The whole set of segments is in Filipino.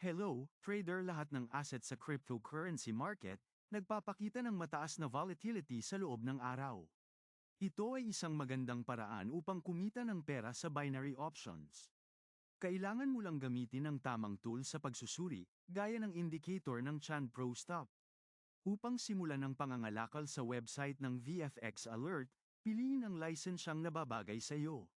Hello, trader lahat ng asset sa cryptocurrency market, nagpapakita ng mataas na volatility sa loob ng araw. Ito ay isang magandang paraan upang kumita ng pera sa binary options. Kailangan mo lang gamitin ang tamang tool sa pagsusuri, gaya ng indicator ng Chan Pro Stop. Upang simulan ang pangangalakal sa website ng VFX Alert, piliin ang lisensyang nababagay sa iyo.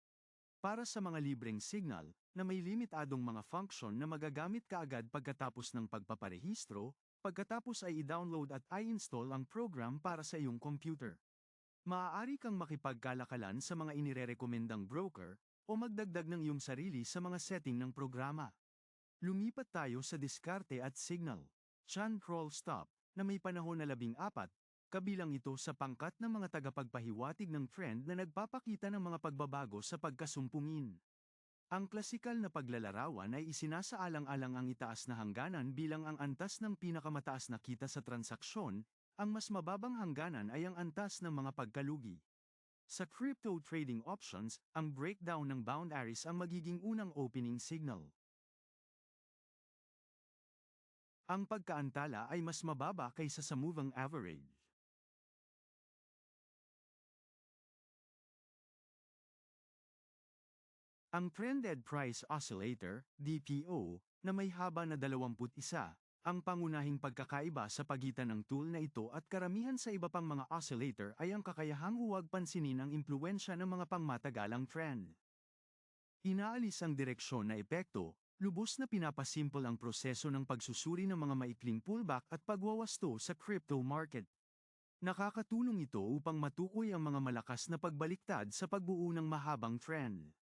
Para sa mga libreng signal, na may limitadong mga function na magagamit kaagad pagkatapos ng pagpaparehistro, pagkatapos ay i-download at i-install ang program para sa iyong computer. Maaari kang makipagkalakalan sa mga inirerekomendang broker o magdagdag ng iyong sarili sa mga setting ng programa. Lumipat tayo sa diskarte at signal. Chan Crawl Stop, na may panahon na labing apat, kabilang ito sa pangkat ng mga tagapagpahiwatig ng trend na nagpapakita ng mga pagbabago sa pagkasumpungin. Ang klasikal na paglalarawan ay isinasaalang-alang ang itaas na hangganan bilang ang antas ng pinakamataas na kita sa transaksyon ang mas mababang hangganan ay ang antas ng mga pagkalugi. Sa crypto trading options, ang breakdown ng boundaries ang magiging unang opening signal. Ang pagkaantala ay mas mababa kaysa sa moving average. Ang Trended Price Oscillator, DPO, na may haba na 21, ang pangunahing pagkakaiba sa pagitan ng tool na ito at karamihan sa iba pang mga oscillator ay ang kakayahang huwag pansinin ang impluensya ng mga pangmatagalang trend. Inaalis ang direksyon na epekto, lubos na pinapasimple ang proseso ng pagsusuri ng mga maikling pullback at pagwawasto sa crypto market. Nakakatulong ito upang matukoy ang mga malakas na pagbaliktad sa pagbuo ng mahabang trend.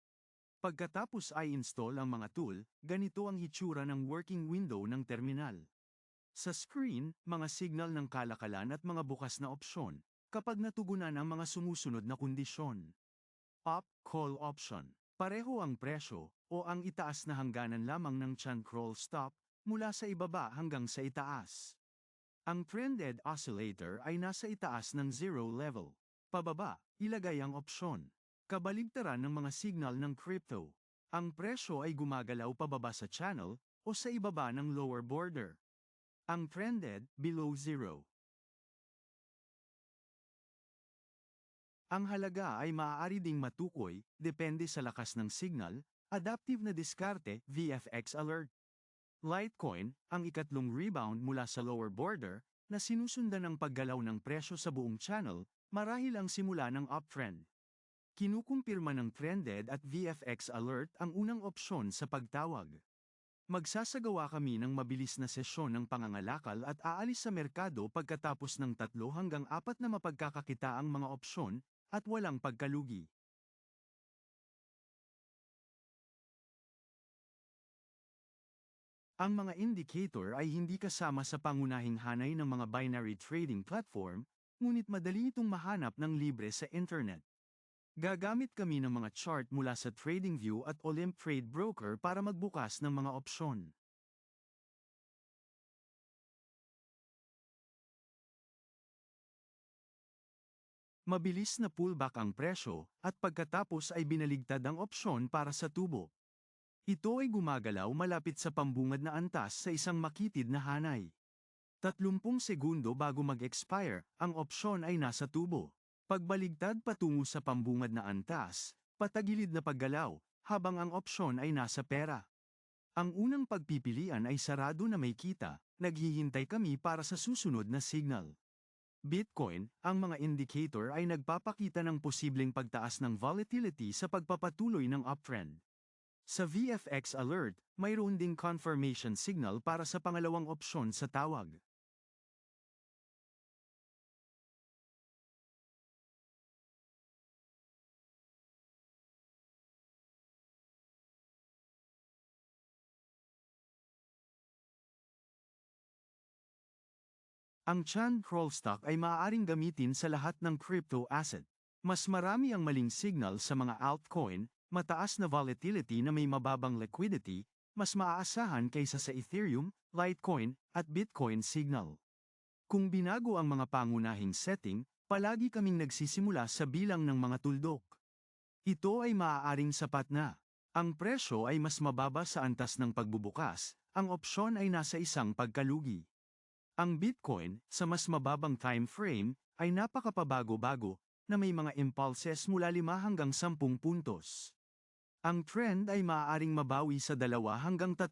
Pagkatapos ay install ang mga tool, ganito ang hitsura ng working window ng terminal. Sa screen, mga signal ng kalakalan at mga bukas na opsyon, kapag natugunan ang mga sumusunod na kondisyon. Up, call option. Pareho ang presyo, o ang itaas na hangganan lamang ng chan crawl stop, mula sa ibaba hanggang sa itaas. Ang trended oscillator ay nasa itaas ng zero level. Pababa, ilagay ang opsyon. Kabaligtaran ng mga signal ng crypto. Ang presyo ay gumagalaw pababa sa channel o sa ibaba ng lower border. Ang trended, below zero. Ang halaga ay maaari ding matukoy, depende sa lakas ng signal, adaptive na diskarte, VFX alert. Litecoin, ang ikatlong rebound mula sa lower border, na sinusundan ng paggalaw ng presyo sa buong channel, marahil ang simula ng uptrend. Kinukumpirma ng Trended at VFX Alert ang unang opsyon sa pagtawag. Magsasagawa kami ng mabilis na sesyon ng pangangalakal at aalis sa merkado pagkatapos ng tatlo hanggang apat na mapagkakakita ang mga opsyon at walang pagkalugi. Ang mga indicator ay hindi kasama sa pangunahing hanay ng mga binary trading platform, ngunit madali itong mahanap ng libre sa internet. Gagamit kami ng mga chart mula sa TradingView at Olymp Trade Broker para magbukas ng mga opsyon. Mabilis na pullback ang presyo at pagkatapos ay binaligtad ang opsyon para sa tubo. Ito ay gumagalaw malapit sa pambungad na antas sa isang makitid na hanay. 30 segundo bago mag-expire, ang opsyon ay nasa tubo. Pagbaligtad patungo sa pambungad na antas, patagilid na paggalaw, habang ang opsyon ay nasa pera. Ang unang pagpipilian ay sarado na may kita, naghihintay kami para sa susunod na signal. Bitcoin, ang mga indicator ay nagpapakita ng posibleng pagtaas ng volatility sa pagpapatuloy ng uptrend. Sa VFX Alert, mayroon ding confirmation signal para sa pangalawang opsyon sa tawag. Ang Chan Crawl Stock ay maaaring gamitin sa lahat ng crypto asset. Mas marami ang maling signal sa mga altcoin, mataas na volatility na may mababang liquidity, mas maaasahan kaysa sa Ethereum, Litecoin, at Bitcoin signal. Kung binago ang mga pangunahing setting, palagi kaming nagsisimula sa bilang ng mga tuldok. Ito ay maaaring sapat na. Ang presyo ay mas mababa sa antas ng pagbubukas, ang opsyon ay nasa isang pagkalugi. Ang Bitcoin, sa mas mababang time frame, ay napakapabago-bago, na may mga impulses mula 5 hanggang 10 puntos. Ang trend ay maaaring mabawi sa 2 hanggang 3